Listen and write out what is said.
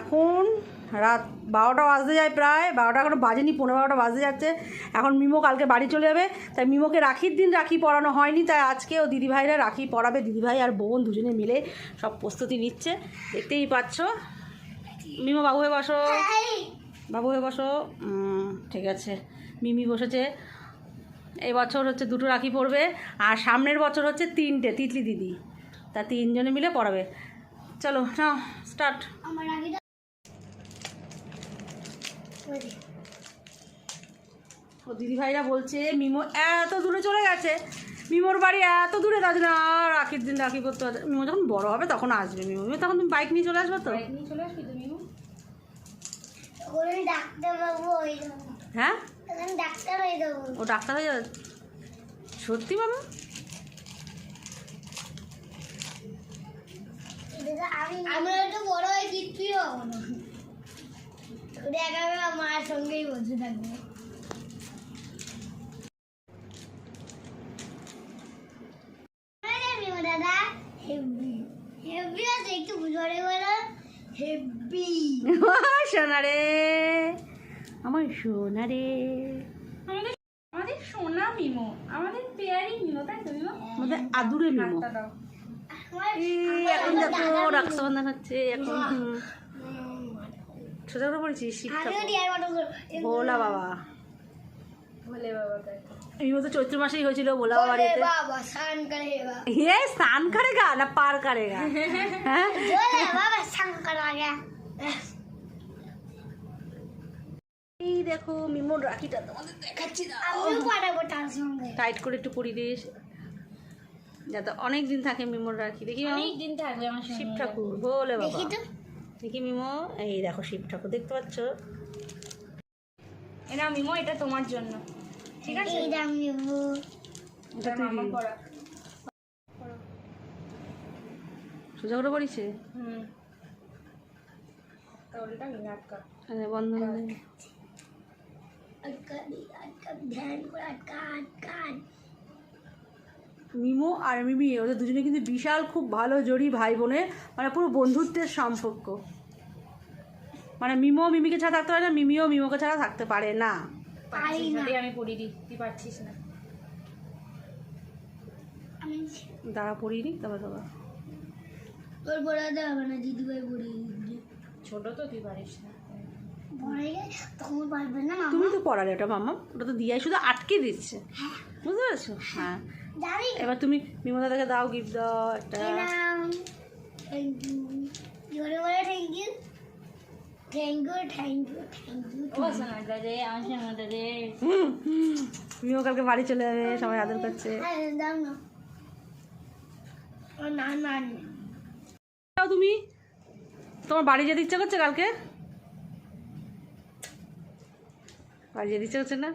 এখন রাত বারোটা বাজতে যায় প্রায়, বারোটা এখনও বাজেনি পনেরো বারোটা বাজতে যাচ্ছে। এখন মিমো কালকে বাড়ি চলে যাবে, তাই মিমোকে রাখির দিন রাখি পরানো হয়নি, তাই আজকে ও দিদিভাইরা রাখি পরাবে। দিদিভাই আর বোন দুজনে মিলে সব প্রস্তুতি নিচ্ছে। দেখতেই পাচ্ছ। মিমো বাবু হয়ে বসো। বাবু হয়ে বসো। ঠিক আছে। মিমি বসেছে। এই বছর হচ্ছে দুটো রাখি পড়বে আর সামনের বছর হচ্ছে তিনটে, তিতলি দিদি। তা তিনজনে মিলে পড়াবে চলো, নাও স্টার্ট ও দিদিভাইরা বলছে মিমো এত দূরে চলে গেছে। মিমোর বাড়ি এত দূরে তার জন্য আর রাখির দিন রাখি করতে হবে। মিমো যখন বড় হবে তখন আসবে মিমো। মিমো তখন তুমি বাইক নিয়ে চলে আসবে তো? হয়ে ও ডাক্তার হয়ে যাবে? সত্যি বাবা? আমরা একটু বড় হয়ে কিচ্ছুই হব না। মায়ের সঙ্গেই বসে থাকব। দাদা হেভি হেভি আছে একটু বুঝে বলো? হেভি সোনা রে আমার সোনা রে। আমাদের আমাদের সোনা মিমো আমাদের পেয়ারি মিমো তাই তো মিমো? আমাদের আদুরে মিমো। এখন দেখো হচ্ছে এখন। ছোটা করে ভোলা বাবা। চৈত্র মাসেই হয়েছিল ভোলা বাবা হে স্নান করে গা না পার গা? হ্যাঁ? এই দেখো মিমন রাখিটা তোমাদের দেখাচ্ছি টাইট করে একটু পরিয়ে দিস। যাতে অনেক দিন থাকে মিমন রাখি। দেখি অনেক দিন থাকবে আমার শিব ঠাকুর ভোলে বাবা। দেখি মিমো? এই দেখো শিব ঠাকুর দেখতে পাচ্ছ? এটা মিমো এটা তোমার জন্য। ঠিক আছে? এই দাম নেব এটা মামা পড়া সোজা করে পড়িছে? হুম। তাহলেটা বন্ধ দে। আটকা আটকা ধ্যান করে আটকা আটকা। মিমো আর মিমি ওদের দুজনে কিন্তু বিশাল খুব ভালো জড়ি ভাই বোনের মানে পুরো বন্ধুত্বের সম্পর্ক। মানে মিমো মিমিকে ছাড়া থাকতে পারে না মিমিও মিমোকে ছাড়া থাকতে পারে না। আমি পড়ি দিই পারছিস না। দাঁড়া পড়িনি না? দিদিভাই পড়িয়ে দিচ্ছে ছোট তো তুই পারিস না। তুমি তো পড়ালে ওটা মামা ওটা তো দিয়াই শুধু আটকে দিচ্ছে। বুঝতে পেরেছ? হ্যাঁ। এবার তুমি মিমো দাদাকে দাও গিফট দাও একটা। এলাম ইউ জোরে বলে thank you thank you thank you thank you ও সোনাটা রে আমার সোনাটা রে হুম, হুম। মিমো কালকে বাড়ি চলে যাবে সবাই আদর করছে। হ্যাঁ তুমি। তোমার বাড়ি যেতে ইচ্ছা করছে কালকে? বাড়ি যেতে ইচ্ছা না?